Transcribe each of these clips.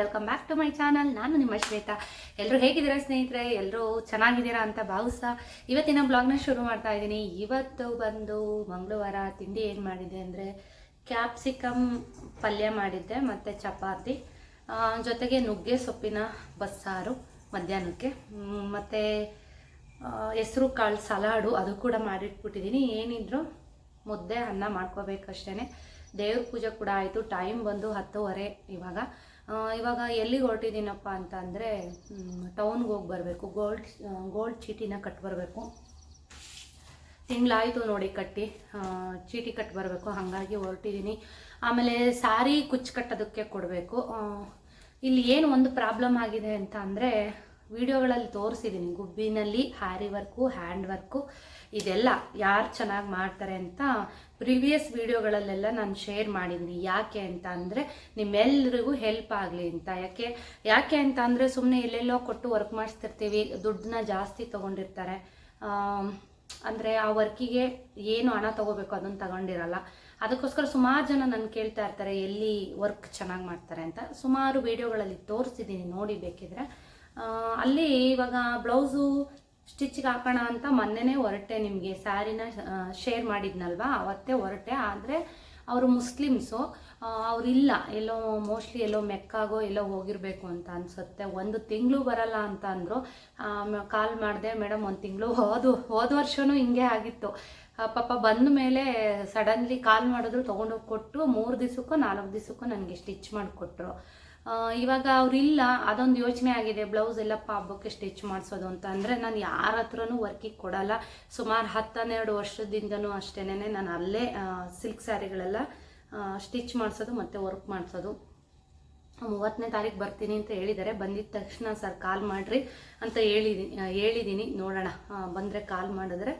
Welcome back to my channel ನಾನು ನಿಮ್ಮ ಶ್ವೇತಾ. ಎಲ್ಲರೂ ಹೇಗಿದ್ದೀರಾ ಸ್ನೇಹಿತರೆ? ಎಲ್ಲರೂ ಚೆನ್ನಾಗಿದ್ದೀರಾ ಅಂತ ಭಾವಿಸ್ತಾ ಇವತ್ತಿನ ಬ್ಲಾಗ್ನ ಶುರು ಮಾಡ್ತಾ ಇದ್ದೀನಿ. ಇವತ್ತು ಬಂದು ಮಂಗಳವಾರ ತಿಂಡಿ ಏನು ಮಾಡಿದ್ದೆ ಅಂದರೆ ಕ್ಯಾಪ್ಸಿಕಮ್ ಪಲ್ಯ ಮಾಡಿದ್ದೆ ಮತ್ತು ಚಪಾತಿ ಜೊತೆಗೆ ನುಗ್ಗೆ ಸೊಪ್ಪಿನ ಬಸ್ಸಾರು ಮಧ್ಯಾಹ್ನಕ್ಕೆ. ಮತ್ತು ಹೆಸರು ಕಾಳು ಸಲಾಡು ಅದು ಕೂಡ ಮಾಡಿಟ್ಬಿಟ್ಟಿದ್ದೀನಿ. ಏನಿದ್ರು ಮುದ್ದೆ ಅನ್ನ ಮಾಡ್ಕೋಬೇಕಷ್ಟೇ ದೇವ್ರ ಪೂಜೆ ಕೂಡ ಆಯಿತು. ಟೈಮ್ ಬಂದು ಹತ್ತುವರೆ ಇವಾಗ. ಇವಾಗ ಎಲ್ಲಿಗೆ ಹೊರಟಿದ್ದೀನಪ್ಪ ಅಂತ ಅಂದರೆ ಟೌನ್ಗೆ ಹೋಗಿ ಬರಬೇಕು. ಗೋಲ್ಡ್ ಗೋಲ್ಡ್ ಚೀಟಿನ ಕಟ್ ಬರಬೇಕು. ತಿಂಗಳಾಯಿತು ನೋಡಿ ಕಟ್ಟಿ. ಚೀಟಿ ಕಟ್ ಬರಬೇಕು. ಹಾಗಾಗಿ ಹೊರಟಿದ್ದೀನಿ ಆಮೇಲೆ ಸಾರಿ ಕುಚ್ಚು ಕಟ್ಟೋದಕ್ಕೆ ಕೊಡಬೇಕು. ಇಲ್ಲಿ ಏನು ಒಂದು ಪ್ರಾಬ್ಲಮ್ ಆಗಿದೆ ಅಂತ ಅಂದರೆ, ವಿಡಿಯೋಗಳಲ್ಲಿ ತೋರಿಸಿದ್ದೀನಿ ಗುಬ್ಬಿನಲ್ಲಿ ಹ್ಯಾರಿ ವರ್ಕು, ಹ್ಯಾಂಡ್ ವರ್ಕು, ಇದೆಲ್ಲ ಯಾರು ಚೆನ್ನಾಗಿ ಮಾಡ್ತಾರೆ ಅಂತ ಪ್ರಿವಿಯಸ್ ವಿಡಿಯೋಗಳಲ್ಲೆಲ್ಲ ನಾನು ಶೇರ್ ಮಾಡಿದ್ದೀನಿ ಯಾಕೆ ಅಂತ ಅಂದರೆ ನಿಮ್ಮೆಲ್ಲರಿಗೂ ಹೆಲ್ಪ್ ಆಗಲಿ ಅಂತ. ಯಾಕೆ ಯಾಕೆ ಅಂತ ಅಂದರೆ ಸುಮ್ಮನೆ ಎಲ್ಲೆಲ್ಲೋ ಕೊಟ್ಟು ವರ್ಕ್ ಮಾಡಿಸ್ತಿರ್ತೀವಿ, ದುಡ್ಡನ್ನ ಜಾಸ್ತಿ ತೊಗೊಂಡಿರ್ತಾರೆ. ಅಂದರೆ ಆ ವರ್ಕಿಗೆ ಏನು ಹಣ ತಗೋಬೇಕು ಅದನ್ನು ತಗೊಂಡಿರಲ್ಲ. ಅದಕ್ಕೋಸ್ಕರ ಸುಮಾರು ಜನ ನನ್ನ ಕೇಳ್ತಾ ಇರ್ತಾರೆ, ಎಲ್ಲಿ ವರ್ಕ್ ಚೆನ್ನಾಗಿ ಮಾಡ್ತಾರೆ ಅಂತ. ಸುಮಾರು ವಿಡಿಯೋಗಳಲ್ಲಿ ತೋರಿಸಿದ್ದೀನಿ ನೋಡಿ ಬೇಕಿದ್ರೆ. ಅಲ್ಲಿ ಇವಾಗ ಬ್ಲೌಸು ಸ್ಟಿಚ್ಗೆ ಹಾಕೋಣ ಅಂತ ಮೊನ್ನೆನೇ ಹೊರಟೆ ನಿಮಗೆ ಸ್ಯಾರಿನ ಶೇರ್ ಮಾಡಿದ್ನಲ್ವಾ? ಅವತ್ತೇ ಹೊರಟೆ ಆದರೆ ಅವರು ಮುಸ್ಲಿಮ್ಸು ಅವರಿಲ್ಲ. ಎಲ್ಲೋ ಮೋಸ್ಟ್ಲಿ ಎಲ್ಲೋ ಮೆಕ್ಕಾಗೋ ಎಲ್ಲೋ ಹೋಗಿರಬೇಕು ಅಂತ ಅನಿಸುತ್ತೆ. ಒಂದು ತಿಂಗಳು ಬರಲ್ಲ ಅಂತ ಅಂದರು. ಕಾಲ್ ಮಾಡಿದೆ ಮೇಡಮ್ ಒಂದು ತಿಂಗಳು ಹೋದು. ಹೋದ ವರ್ಷವೂ ಹಿಂಗೆ ಆಗಿತ್ತು. ಪಾಪ ಬಂದ ಮೇಲೆ ಸಡನ್ಲಿ ಕಾಲ್ ಮಾಡಿದ್ರು, ತೊಗೊಂಡೋಗಿ ಕೊಟ್ಟು ಮೂರು ದಿವಸಕ್ಕೂ, ನಾಲ್ಕು ದಿವಸಕ್ಕೂ ನನಗೆ ಸ್ಟಿಚ್ ಮಾಡಿಕೊಟ್ರು. ಇವಾಗ ಅವರಿಲ್ಲ ಅದೊಂದು ಯೋಚನೆ ಆಗಿದೆ, ಬ್ಲೌಸ್ ಎಲ್ಲಪ್ಪ ಹಬ್ಬಕ್ಕೆ ಸ್ಟಿಚ್ ಮಾಡಿಸೋದು ಅಂತ. ಅಂದರೆ ನಾನು ಯಾರ ಹತ್ರನೂ ವರ್ಕಿಗೆ ಕೊಡಲ್ಲ. ಸುಮಾರು ಹತ್ತನ್ನೆರಡು ವರ್ಷದಿಂದನೂ ಅಷ್ಟೇ ನಾನು ಅಲ್ಲೇ ಸಿಲ್ಕ್ ಸ್ಯಾರಿಗಳೆಲ್ಲ ಸ್ಟಿಚ್ ಮಾಡಿಸೋದು ಮತ್ತು ವರ್ಕ್ ಮಾಡಿಸೋದು. ಮೂವತ್ತನೇ ತಾರೀಕು ಬರ್ತೀನಿ ಅಂತ ಹೇಳಿದ್ದಾರೆ ಬಂದಿದ್ದ ತಕ್ಷಣ ಸರ್ ಕಾಲ್ ಮಾಡಿರಿ ಅಂತ ಹೇಳಿದ್ದೀನಿ ಹೇಳಿದ್ದೀನಿ ನೋಡೋಣ. ಬಂದರೆ ಕಾಲ್ ಮಾಡಿದ್ರೆ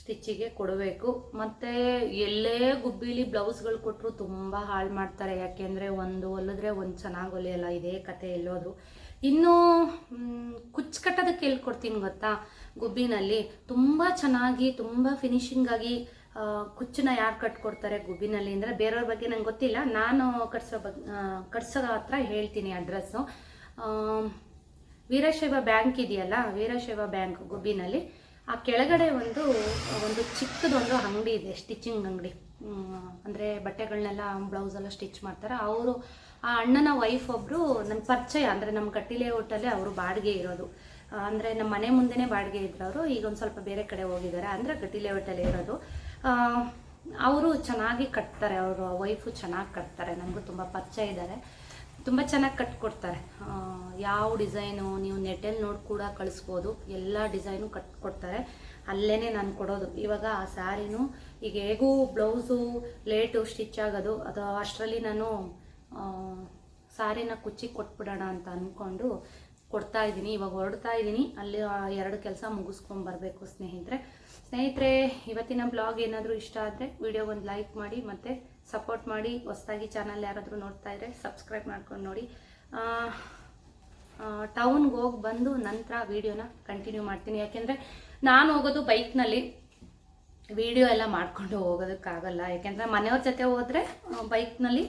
ಸ್ಟಿಚ್ಚಿಗೆ ಕೊಡಬೇಕು. ಮತ್ತು ಎಲ್ಲೇ ಗುಬ್ಬಿಲಿ ಬ್ಲೌಸ್ಗಳು ಕೊಟ್ಟರು ತುಂಬ ಹಾಳು ಮಾಡ್ತಾರೆ. ಯಾಕೆಂದರೆ ಒಂದು ಹೊಲಿದ್ರೆ ಒಂದು ಚೆನ್ನಾಗಿ ಹೊಲಿಯಲ್ಲ. ಇದೇ ಕತೆ ಎಲ್ಲೋದ್ರು. ಇನ್ನೂ ಕುಚ್ಚು ಕಟ್ಟೋದಕ್ಕೆ ಹೇಳ್ಕೊಡ್ತೀನಿ ಗೊತ್ತಾ? ಗುಬ್ಬಿನಲ್ಲಿ ತುಂಬ ಚೆನ್ನಾಗಿ, ತುಂಬ ಫಿನಿಶಿಂಗಾಗಿ ಕುಚ್ಚನ್ನ ಯಾರು ಕಟ್ಕೊಡ್ತಾರೆ ಗುಬ್ಬಿನಲ್ಲಿ ಅಂದರೆ ಬೇರೆಯವ್ರ ಬಗ್ಗೆ ನಂಗೆ ಗೊತ್ತಿಲ್ಲ. ನಾನು ಕಟ್ಸೋ ಬಗ್ಗೆ ಕಟ್ಸೋ ಹತ್ರ ಹೇಳ್ತೀನಿ ಅಡ್ರೆಸ್ಸು. ವೀರಶೈವ ಬ್ಯಾಂಕ್ ಇದೆಯಲ್ಲ, ವೀರಶೈವ ಬ್ಯಾಂಕ್ ಗುಬ್ಬಿನಲ್ಲಿ. ಆ ಕೆಳಗಡೆ ಒಂದು ಒಂದು ಚಿಕ್ಕದೊಂದು ಅಂಗಡಿ ಇದೆ ಸ್ಟಿಚಿಂಗ್ ಅಂಗಡಿ. ಅಂದರೆ ಬಟ್ಟೆಗಳನ್ನೆಲ್ಲ ಬ್ಲೌಸ್ ಎಲ್ಲ ಸ್ಟಿಚ್ ಮಾಡ್ತಾರೆ. ಅವರು, ಆ ಅಣ್ಣನ ವೈಫ್ ಒಬ್ಬರು ನನ್ನ ಪರಿಚಯ, ಅಂದರೆ ನಮ್ಮ ಕಟ್ಟಿಲೆ ಹೋಟಲ್ಲೆ ಅವರು ಬಾಡಿಗೆ ಇರೋದು. ಅಂದರೆ ನಮ್ಮ ಮನೆ ಮುಂದೆನೇ ಬಾಡಿಗೆ ಇದ್ರು ಅವರು ಈಗ ಒಂದು ಸ್ವಲ್ಪ ಬೇರೆ ಕಡೆ ಹೋಗಿದ್ದಾರೆ, ಅಂದರೆ ಗಟ್ಟಿಲೆ ಹೋಟೆಲ್ ಇರೋದು. ಅವರು ಚೆನ್ನಾಗಿ ಕಟ್ತಾರೆ, ಅವರು ವೈಫು ಚೆನ್ನಾಗಿ ಕಟ್ತಾರೆ ನಮಗೂ ತುಂಬ ಪರಿಚಯ ಇದ್ದಾರೆ. ತುಂಬ ಚೆನ್ನಾಗಿ ಕಟ್ಕೊಡ್ತಾರೆ ಯಾವ ಡಿಸೈನು ನೀವು ನೆಟ್ಟಲ್ಲಿ ನೋಡಿ ಕೂಡ ಕಳಿಸ್ಬೋದು. ಎಲ್ಲ ಡಿಸೈನು ಕಟ್ಕೊಡ್ತಾರೆ ಅಲ್ಲೇ ನಾನು ಕೊಡೋದು. ಇವಾಗ ಆ ಸ್ಯಾರಿನೂ ಈಗ ಹೇಗೂ ಬ್ಲೌಸು, ಲೇಟು ಸ್ಟಿಚ್ ಆಗೋದು, ಅದು ಅಷ್ಟರಲ್ಲಿ ನಾನು ಸ್ಯಾರಿನ ಕುಚ್ಚಿ ಕೊಟ್ಬಿಡೋಣ ಅಂತ ಅಂದ್ಕೊಂಡು ಕೊಡ್ತಾ ಇದ್ದೀನಿ. ಇವಾಗ ಹೊರಡ್ತಾ ಇದ್ದೀನಿ. ಅಲ್ಲಿ ಎರಡು ಕೆಲಸ ಮುಗಿಸ್ಕೊಂಡು ಬರಬೇಕು ಸ್ನೇಹಿತರೆ. ಸ್ನೇಹಿತರೆ, ಇವತ್ತಿನ ಬ್ಲಾಗ್ ಏನಾದರೂ ಇಷ್ಟ ಆದರೆ ವಿಡಿಯೋ ಒಂದು ಲೈಕ್ ಮಾಡಿ ಮತ್ತು ಸಪೋರ್ಟ್ ಮಾಡಿ, ಹೊಸದಾಗಿ ಚಾನಲ್ ಯಾರಾದರೂ ನೋಡ್ತಾ ಇದ್ರೆ ಸಬ್ಸ್ಕ್ರೈಬ್ ಮಾಡ್ಕೊಂಡು ನೋಡಿ. ಟೌನ್ಗೆ ಹೋಗಿ ಬಂದು ನಂತರ ವಿಡಿಯೋನ ಕಂಟಿನ್ಯೂ ಮಾಡ್ತೀನಿ. ಯಾಕೆಂದರೆ ನಾನು ಹೋಗೋದು ಬೈಕ್ನಲ್ಲಿ. ವಿಡಿಯೋ ಎಲ್ಲ ಮಾಡ್ಕೊಂಡು ಹೋಗೋದಕ್ಕಾಗಲ್ಲ. ಯಾಕೆಂದರೆ ಮನೆಯವ್ರ ಜೊತೆ ಹೋದರೆ ಬೈಕ್ನಲ್ಲಿ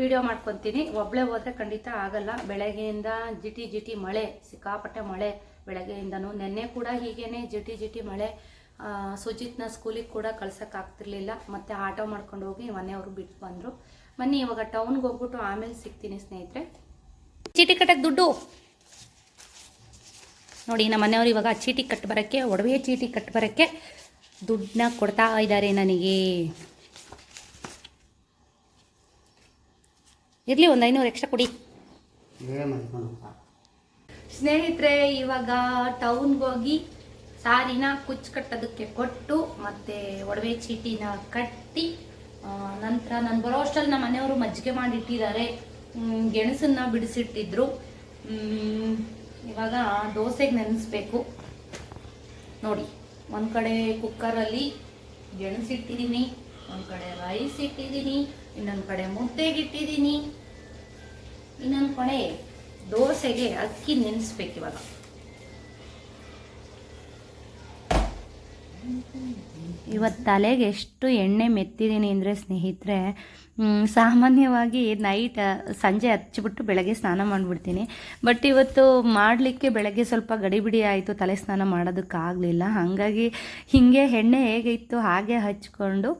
ವಿಡಿಯೋ ಮಾಡ್ಕೊತೀನಿ. ಒಬ್ಬಳೇ ಹೋದರೆ ಖಂಡಿತ ಆಗಲ್ಲ. ಬೆಳಗ್ಗೆಯಿಂದ ಜಿಟಿ ಜಿಟಿ ಮಳೆ, ಸಿಕ್ಕಾಪಟ್ಟೆ ಮಳೆ ಬೆಳಗ್ಗೆಯಿಂದನೂ. ನೆನ್ನೆ ಕೂಡ ಹೀಗೇನೆ ಜಿಟಿ ಜಿಟಿ ಮಳೆ. ಸುಜಿತ್ನ ಸ್ಕೂಲಿಗೆ ಕೂಡ ಕಳ್ಸೋಕ್ಕಾಗ್ತಿರ್ಲಿಲ್ಲ ಮತ್ತು ಆಟೋ ಮಾಡ್ಕೊಂಡು ಹೋಗಿ ಮನೆಯವರು ಬಿಟ್ಟು ಬಂದರು. ಬನ್ನಿ ಇವಾಗ ಟೌನ್ಗೆ ಹೋಗ್ಬಿಟ್ಟು ಆಮೇಲೆ ಸಿಗ್ತೀನಿ ಸ್ನೇಹಿತರೆ. ಚೀಟಿ ಕಟ್ಟಕ್ಕೆ ದುಡ್ಡು. ನೋಡಿ ನಮ್ಮ ಮನೆಯವರು ಇವಾಗ ಚೀಟಿ ಕಟ್ಟು ಬರೋಕ್ಕೆ ಒಡವೆ ಚೀಟಿ ಕಟ್ಟು ಬರೋಕ್ಕೆ ದುಡ್ಡನ್ನ ಕೊಡ್ತಾ ಇದ್ದಾರೆ ನನಗೆ. ಇರಲಿ ಒಂದು ಐನೂರು ಎಕ್ಸ್ಟ್ರಾ ಕೊಡಿ. ಸ್ನೇಹಿತರೆ ಇವಾಗ ಟೌನ್ಗೆ ಹೋಗಿ ಸಾರಿನ ಕುಚ್ಚು ಕಟ್ಟೋದಕ್ಕೆ ಕೊಟ್ಟು ಮತ್ತೆ ಒಡವೆ ಚೀಟಿನ ಕಟ್ಟಿ ನಂತರ ನಾನು ಬರೋ ಅಷ್ಟರಲ್ಲಿ ನಮ್ಮ ಮನೆಯವರು ಮಜ್ಜಿಗೆ ಮಾಡಿಟ್ಟಿದ್ದಾರೆ. ಗೆಣಸನ್ನ ಬಿಡಿಸಿಟ್ಟಿದ್ರು. ಇವಾಗ ದೋಸೆಗೆ ನೆನೆಸ್ಬೇಕು. ನೋಡಿ, ಒಂದು ಕಡೆ ಕುಕ್ಕರಲ್ಲಿ ಗೆಣಸಿಟ್ಟಿದ್ದೀನಿ ಒಂದು ಕಡೆ ರೈಸ್ ಇಟ್ಟಿದ್ದೀನಿ ಇನ್ನೊಂದು ಕಡೆ ಮುದ್ದೆಗೆ ಇಟ್ಟಿದ್ದೀನಿ ಇನ್ನೊಂದು ಕಡೆ ದೋಸೆಗೆ ಅಕ್ಕಿ ನೆನೆಸ್ಬೇಕು ಇವಾಗ. ಇವತ್ತು ತಲೆಗೆ ಎಷ್ಟು ಎಣ್ಣೆ ಮೆತ್ತಿದ್ದೀನಿ ಅಂದರೆ ಸ್ನೇಹಿತರೆ ಸಾಮಾನ್ಯವಾಗಿ ನೈಟ್, ಸಂಜೆ ಹಚ್ಚಿಬಿಟ್ಟು ಬೆಳಗ್ಗೆ ಸ್ನಾನ ಮಾಡಿಬಿಡ್ತೀನಿ. ಬಟ್ ಇವತ್ತು ಮಾಡಲಿಕ್ಕೆ ಬೆಳಗ್ಗೆ ಸ್ವಲ್ಪ ಗಡಿಬಿಡಿ ಆಯಿತು, ತಲೆ ಸ್ನಾನ ಮಾಡೋದಕ್ಕಾಗಲಿಲ್ಲ. ಹಾಗಾಗಿ ಹೀಗೆ ಎಣ್ಣೆ ಹೇಗೆ ಇತ್ತು ಹಾಗೆ ಹಚ್ಕೊಂಡು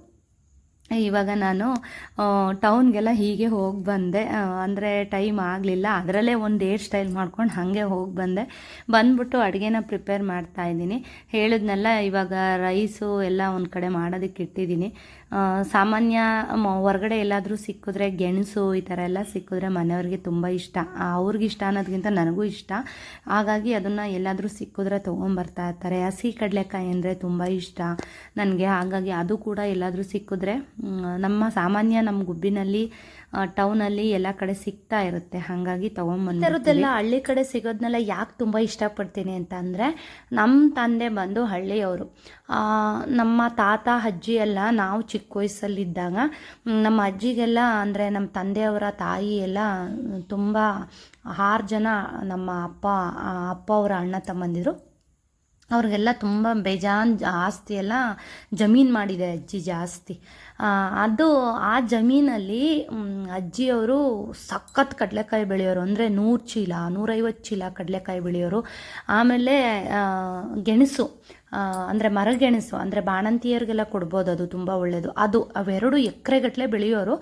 ಇವಾಗ ನಾನು ಟೌನ್ಗೆಲ್ಲ ಹೀಗೆ ಹೋಗಿ ಬಂದೆ. ಅಂದರೆ ಟೈಮ್ ಆಗಲಿಲ್ಲ. ಅದರಲ್ಲೇ ಒಂದು ಏರ್ ಸ್ಟೈಲ್ ಮಾಡ್ಕೊಂಡು ಹಾಗೆ ಹೋಗಿ ಬಂದೆ. ಬಂದ್ಬಿಟ್ಟು ಅಡುಗೆನ ಪ್ರಿಪೇರ್ ಮಾಡ್ತಾ ಇದ್ದೀನಿ. ಹೇಳಿದ್ನೆಲ್ಲ ಇವಾಗ ರೈಸು ಎಲ್ಲ ಒಂದು ಕಡೆ ಮಾಡೋದಕ್ಕೆ ಇಟ್ಟಿದ್ದೀನಿ. ಸಾಮಾನ್ಯ ಹೊರಗಡೆ ಎಲ್ಲಾದರೂ ಸಿಕ್ಕಿದ್ರೆ ಗೆಣಸು ಈ ಥರ ಎಲ್ಲ ಸಿಕ್ಕಿದ್ರೆ ಮನೆಯವ್ರಿಗೆ ತುಂಬ ಇಷ್ಟ. ಅವ್ರಿಗೆ ಇಷ್ಟ ಅನ್ನೋದಕ್ಕಿಂತ ನನಗೂ ಇಷ್ಟ. ಹಾಗಾಗಿ ಅದನ್ನು ಎಲ್ಲಾದರೂ ಸಿಕ್ಕಿದ್ರೆ ತೊಗೊಂಬರ್ತಾ ಇರ್ತಾರೆ. ಹಸಿ ಕಡಲೆಕಾಯಿ ಅಂದರೆ ತುಂಬ ಇಷ್ಟ. ನನಗೆ ಹಾಗಾಗಿ ಅದು ಕೂಡ ಎಲ್ಲಾದರೂ ಸಿಕ್ಕಿದ್ರೆ ನಮ್ಮ ಸಾಮಾನ್ಯ ನಮ್ಮ ಗುಬ್ಬಿನಲ್ಲಿ ಟೌನಲ್ಲಿ ಎಲ್ಲ ಕಡೆ ಸಿಗ್ತಾ ಇರುತ್ತೆ. ಹಾಗಾಗಿ ತೊಗೊಂಬಂದಿರೋದೆಲ್ಲ ಹಳ್ಳಿ ಕಡೆ ಸಿಗೋದನ್ನೆಲ್ಲ ಯಾಕೆ ತುಂಬ ಇಷ್ಟಪಡ್ತೀನಿ ಅಂತ ಅಂದರೆ ನಮ್ಮ ತಂದೆ ಬಂದು ಹಳ್ಳಿಯವರು. ನಮ್ಮ ತಾತ, ಅಜ್ಜಿ ಎಲ್ಲ ನಾವು ಚಿಕ್ಕ ವಯಸ್ಸಲ್ಲಿದ್ದಾಗ, ನಮ್ಮ ಅಜ್ಜಿಗೆಲ್ಲ ಅಂದರೆ ನಮ್ಮ ತಂದೆಯವರ ತಾಯಿ ಎಲ್ಲ ತುಂಬ ಆರು ಜನ ನಮ್ಮ ಅಪ್ಪ ಅಪ್ಪ ಅವರ ಅಣ್ಣ ತಮ್ಮಂದಿರು. ಅವ್ರಿಗೆಲ್ಲ ತುಂಬ ಬೇಜಾನ್ ಆಸ್ತಿ ಎಲ್ಲ ಜಮೀನು ಮಾಡಿದೆ ಅಜ್ಜಿ ಜಾಸ್ತಿ. ಅದು ಆ ಜಮೀನಲ್ಲಿ ಅಜ್ಜಿಯವರು ಸಖತ್ ಕಡಲೆಕಾಯಿ ಬೆಳೆಯೋರು. ಅಂದರೆ ನೂರು ಚೀಲ ನೂರೈವತ್ತು ಚೀಲ ಕಡಲೆಕಾಯಿ ಬೆಳೆಯೋರು. ಆಮೇಲೆ ಗೆಣಸು ಅಂದರೆ ಮರಗೆಣಸು ಅಂದರೆ ಬಾಣಂತಿಯರಿಗೆಲ್ಲ ಕೊಡ್ಬೋದು ಅದು, ತುಂಬ ಒಳ್ಳೆಯದು ಅದು ಅವೆರಡು ಎಕರೆಗಟ್ಟಲೆ ಬೆಳೆಯೋರು.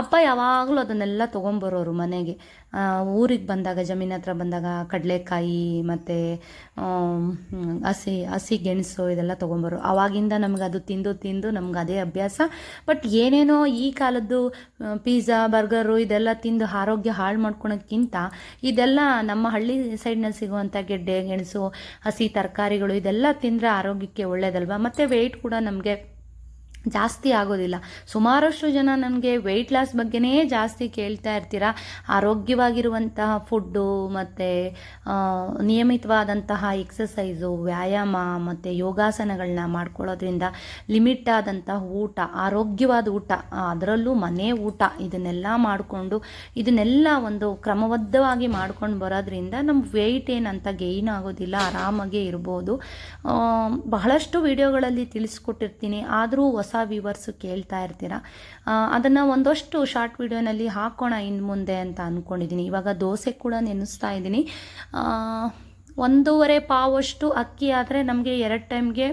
ಅಪ್ಪ ಯಾವಾಗಲೂ ಅದನ್ನೆಲ್ಲ ತೊಗೊಂಬರೋರು ಮನೆಗೆ. ಊರಿಗೆ ಬಂದಾಗ, ಜಮೀನ ಹತ್ರ ಬಂದಾಗ ಕಡಲೆಕಾಯಿ, ಮತ್ತು ಹಸಿ ಹಸಿ ಗೆಣಸು ಇದೆಲ್ಲ ತೊಗೊಂಬರು ಅವಾಗಿಂದ ನಮ್ಗೆ ಅದು ತಿಂದು ತಿಂದು ನಮ್ಗೆ ಅದೇ ಅಭ್ಯಾಸ. ಬಟ್ ಏನೇನೋ ಈ ಕಾಲದ್ದು ಪಿಜ್ಜಾ ಬರ್ಗರು ಇದೆಲ್ಲ ತಿಂದು ಆರೋಗ್ಯ ಹಾಳು ಮಾಡ್ಕೊಳೋಕ್ಕಿಂತ ಇದೆಲ್ಲ ನಮ್ಮ ಹಳ್ಳಿ ಸೈಡ್ನಲ್ಲಿ ಸಿಗುವಂಥ ಗೆಡ್ಡೆ, ಗೆಣಸು, ಹಸಿ ತರಕಾರಿಗಳು ಇದೆಲ್ಲ ತಿಂದರೆ ಆರೋಗ್ಯಕ್ಕೆ ಒಳ್ಳೆಯದಲ್ವಾ ಮತ್ತು ವೆಯ್ಟ್ ಕೂಡ ನಮಗೆ ಜಾಸ್ತಿ ಆಗೋದಿಲ್ಲ. ಸುಮಾರಷ್ಟು ಜನ ನನಗೆ ವೆಯ್ಟ್ ಲಾಸ್ ಬಗ್ಗೆನೇ ಜಾಸ್ತಿ ಕೇಳ್ತಾ ಇರ್ತೀರ? ಆರೋಗ್ಯವಾಗಿರುವಂತಹ ಫುಡ್ಡು ಮತ್ತು ನಿಯಮಿತವಾದಂತಹ ಎಕ್ಸಸೈಸು ವ್ಯಾಯಾಮ, ಮತ್ತು ಯೋಗಾಸನಗಳನ್ನ ಮಾಡ್ಕೊಳ್ಳೋದ್ರಿಂದ ಲಿಮಿಟ್ ಆದಂತಹ ಊಟ, ಆರೋಗ್ಯವಾದ ಊಟ ಅದರಲ್ಲೂ ಮನೆ ಊಟ, ಇದನ್ನೆಲ್ಲ ಮಾಡಿಕೊಂಡು, ಇದನ್ನೆಲ್ಲ ಒಂದು ಕ್ರಮಬದ್ಧವಾಗಿ ಮಾಡ್ಕೊಂಡು ಬರೋದ್ರಿಂದ ನಮ್ಮ ವೆಯ್ಟ್ ಏನಂತ ಗೈನ್ ಆಗೋದಿಲ್ಲ, ಆರಾಮಾಗೆ ಇರ್ಬೋದು. ಬಹಳಷ್ಟು ವಿಡಿಯೋಗಳಲ್ಲಿ ತಿಳಿಸ್ಕೊಟ್ಟಿರ್ತೀನಿ. ಆದರೂ ಹೊಸ ವ್ಯೂವರ್ಸು ಕೇಳ್ತಾ ಇರ್ತೀರ? ಅದನ್ನು ಒಂದಷ್ಟು ಶಾರ್ಟ್ ವಿಡಿಯೋನಲ್ಲಿ ಹಾಕೋಣ ಇನ್ನು ಮುಂದೆ ಅಂತ ಅಂದ್ಕೊಂಡಿದ್ದೀನಿ ಇವಾಗ ದೋಸೆ ಕೂಡ ನೆನೆಸ್ತಾ ಇದ್ದೀನಿ. ಒಂದೂವರೆ ಪಾವಷ್ಟು ಅಕ್ಕಿ ಆದರೆ ನಮಗೆ ಎರಡು ಟೈಮ್ಗೆ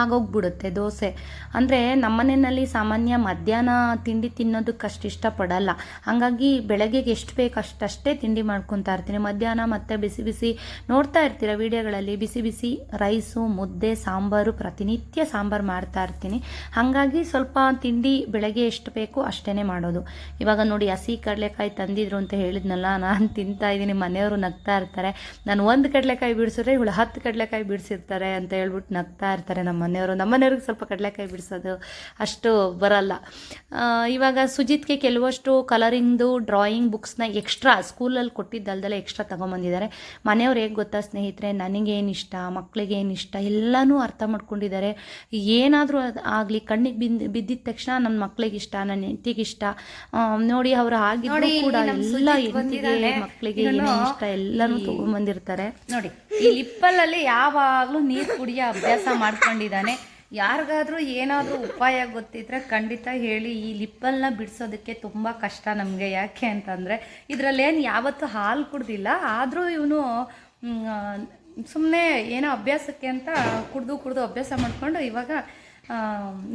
ಆಗೋಗ್ಬಿಡುತ್ತೆ, ದೋಸೆ. ಅಂದರೆ ನಮ್ಮನೆಯಲ್ಲಿ ಸಾಮಾನ್ಯ ಮಧ್ಯಾಹ್ನ ತಿಂಡಿ ತಿನ್ನೋದಕ್ಕೆ ಅಷ್ಟು ಇಷ್ಟಪಡಲ್ಲ. ಹಾಗಾಗಿ ಬೆಳಗ್ಗೆಗೆ ಎಷ್ಟು ಬೇಕು ಅಷ್ಟಷ್ಟೇ ತಿಂಡಿ ಮಾಡ್ಕೊತಾ ಇರ್ತೀನಿ. ಮಧ್ಯಾಹ್ನ ಮತ್ತೆ ಬಿಸಿ ಬಿಸಿ ನೋಡ್ತಾ ಇರ್ತೀರ ವಿಡಿಯೋಗಳಲ್ಲಿ? ಬಿಸಿ ಬಿಸಿ ರೈಸು, ಮುದ್ದೆ, ಸಾಂಬಾರು, ಪ್ರತಿನಿತ್ಯ ಸಾಂಬಾರು ಮಾಡ್ತಾ ಇರ್ತೀನಿ. ಹಾಗಾಗಿ ಸ್ವಲ್ಪ ತಿಂಡಿ ಬೆಳಗ್ಗೆ ಎಷ್ಟು ಬೇಕು ಅಷ್ಟೇ ಮಾಡೋದು. ಇವಾಗ ನೋಡಿ ಹಸಿ ಕಡಲೆಕಾಯಿ ತಂದಿದ್ರು ಅಂತ ಹೇಳಿದ್ನಲ್ಲ, ನಾನು ತಿಂತಾ ಇದ್ದೀನಿ. ಮನೆಯವರು ನಗ್ತಾ ಇರ್ತಾರೆ. ನಾನು ಒಂದು ಕಡಲೆಕಾಯಿ ಬಿಡಿಸಿದ್ರೆ ಇವಳು ಹತ್ತು ಕಡಲೆಕಾಯಿ ಬಿಡಿಸಿರ್ತಾರೆ ಅಂತ ಹೇಳ್ಬಿಟ್ಟು ನಗ್ತಾ ಇರ್ತಾರೆ ನಮ್ಮ ಮನೆಯವರು ನಮ್ಮ ಮನೆಯವ್ರಿಗೆ ಸ್ವಲ್ಪ ಕಡಲೆಕಾಯಿ ಬಿಡಿಸೋದು ಅಷ್ಟು ಬರಲ್ಲ. ಇವಾಗ ಸುಜಿತ್ಗೆ ಕೆಲವಷ್ಟು ಕಲರಿಂಗ್ದು ಡ್ರಾಯಿಂಗ್ ಬುಕ್ಸ್ನ ಎಕ್ಸ್ಟ್ರಾ ಸ್ಕೂಲಲ್ಲಿ ಕೊಟ್ಟಿದ್ದಲ್ದಲ್ಲ ಎಕ್ಸ್ಟ್ರಾ ತೊಗೊಂಬಂದಿದ್ದಾರೆ. ಮನೆಯವ್ರು ಹೇಗೆ ಗೊತ್ತಾ ಸ್ನೇಹಿತರೆ ನನಗೇನು ಇಷ್ಟ ಮಕ್ಕಳಿಗೆ ಏನು ಇಷ್ಟ ಎಲ್ಲನೂ ಅರ್ಥ ಮಾಡ್ಕೊಂಡಿದ್ದಾರೆ. ಏನಾದರೂ ಆಗಲಿ ಕಣ್ಣಿಗೆ ಬಿದ್ದು ಬಿದ್ದಿದ ತಕ್ಷಣ ನನ್ನ ಮಕ್ಕಳಿಗೆ ಇಷ್ಟ ನನ್ನ ಹೆಂಡತಿಗೆ ಇಷ್ಟ ನೋಡಿ ಅವರು ಆಗಿದ್ರು ಕೂಡ ಎಲ್ಲ ಹೆಂಡತಿಗೆ ಮಕ್ಕಳಿಗೆ ಏನು ಏನೇನು ಇಷ್ಟ ಎಲ್ಲನೂ ಈ- ತೊಗೊಂಬಂದಿರ್ತಾರೆ. ನೋಡಿ ಈ ಲಿಪ್ಪಲಲ್ಲಿ ಯಾವಾಗಲೂ ನೀರು ಕುಡಿಯೋ ಅಭ್ಯಾಸ ಮಾಡ್ಕೊಂಡಿದ್ದಾನೆ ಯಾರಿಗಾದ್ರೂ ಏನಾದರೂ ಉಪಾಯ ಗೊತ್ತಿದ್ರೆ ಖಂಡಿತ ಹೇಳಿ, ಈ ಲಿಪ್ಪಲ್ನ ಬಿಡಿಸೋದಕ್ಕೆ ತುಂಬ ಕಷ್ಟ ನಮಗೆ. ಯಾಕೆ ಅಂತಂದರೆ ಇದರಲ್ಲೇನು ಯಾವತ್ತೂ ಹಾಲು ಕುಡ್ದಿಲ್ಲ. ಆದರೂ ಇವನು ಸುಮ್ಮನೆ ಏನೋ ಅಭ್ಯಾಸಕ್ಕೆ ಅಂತ ಕುಡ್ದು ಕುಡ್ದು ಅಭ್ಯಾಸ ಮಾಡಿಕೊಂಡು ಇವಾಗ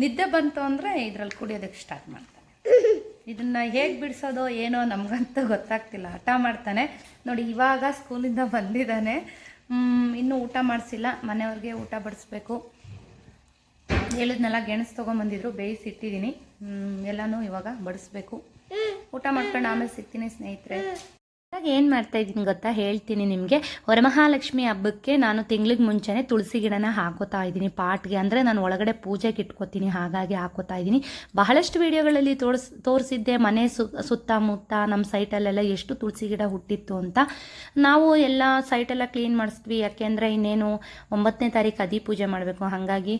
ನಿದ್ದೆ ಬಂತು ಅಂದರೆ ಇದರಲ್ಲಿ ಕುಡಿಯೋದಕ್ಕೆ ಸ್ಟಾರ್ಟ್ ಮಾಡ್ತಾನೆ. ಇದನ್ನ ಹೇಗೆ ಬಿಡಿಸೋದೋ ಏನೋ ನಮಗಂತೂ ಗೊತ್ತಾಗ್ತಿಲ್ಲ. ಹಠ ಮಾಡ್ತಾನೆ. ನೋಡಿ, ಇವಾಗ ಸ್ಕೂಲಿಂದ ಬಂದಿದ್ದಾನೆ. ಇನ್ನೂ ಊಟ ಮಾಡಿಸಿಲ್ಲ. ಮನೆಯವ್ರಿಗೆ ಊಟ ಬಡಿಸ್ಬೇಕು. ಹೇಳಿದ್ನೆಲ್ಲ ಗೆಣಸು ತೊಗೊಂಬಂದಿದ್ರು ಬೇಯಿಸಿ ಇಟ್ಟಿದ್ದೀನಿ. ಎಲ್ಲನೂ ಇವಾಗ ಬಡಿಸ್ಬೇಕು. ಊಟ ಮಾಡ್ಕೊಂಡು ಆಮೇಲೆ ಸಿಗ್ತೀನಿ ಸ್ನೇಹಿತರೆ. ಏನು ಮಾಡ್ತಾ ಇದ್ದೀನಿ ಗೊತ್ತಾ? ಹೇಳ್ತೀನಿ ನಿಮಗೆ. ವರಮಹಾಲಕ್ಷ್ಮಿ ಹಬ್ಬಕ್ಕೆ ನಾನು ತಿಂಗ್ಳಿಗೆ ಮುಂಚೆನೇ ತುಳಸಿ ಗಿಡನ ಹಾಕೋತಾ ಇದ್ದೀನಿ ಪಾಟ್ಗೆ. ಅಂದರೆ ನಾನು ಒಳಗಡೆ ಪೂಜೆಗೆ ಇಟ್ಕೋತೀನಿ, ಹಾಗಾಗಿ ಹಾಕೋತಾ ಇದ್ದೀನಿ. ಬಹಳಷ್ಟು ವಿಡಿಯೋಗಳಲ್ಲಿ ತೋರಿಸ್, ತೋರಿಸಿದ್ದೆ. ಮನೆ ಸು, ಸುತ್ತಮುತ್ತ ನಮ್ಮ ಸೈಟಲ್ಲೆಲ್ಲ ಎಷ್ಟು ತುಳಸಿ ಗಿಡ ಹುಟ್ಟಿತ್ತು ಅಂತ. ನಾವು ಎಲ್ಲ ಸೈಟೆಲ್ಲ ಕ್ಲೀನ್ ಮಾಡಿಸಿದ್ವಿ. ಯಾಕೆಂದರೆ ಇನ್ನೇನು ಒಂಬತ್ತನೇ ತಾರೀಕು ಅದಿ ಪೂಜೆ ಮಾಡಬೇಕು. ಹಾಗಾಗಿ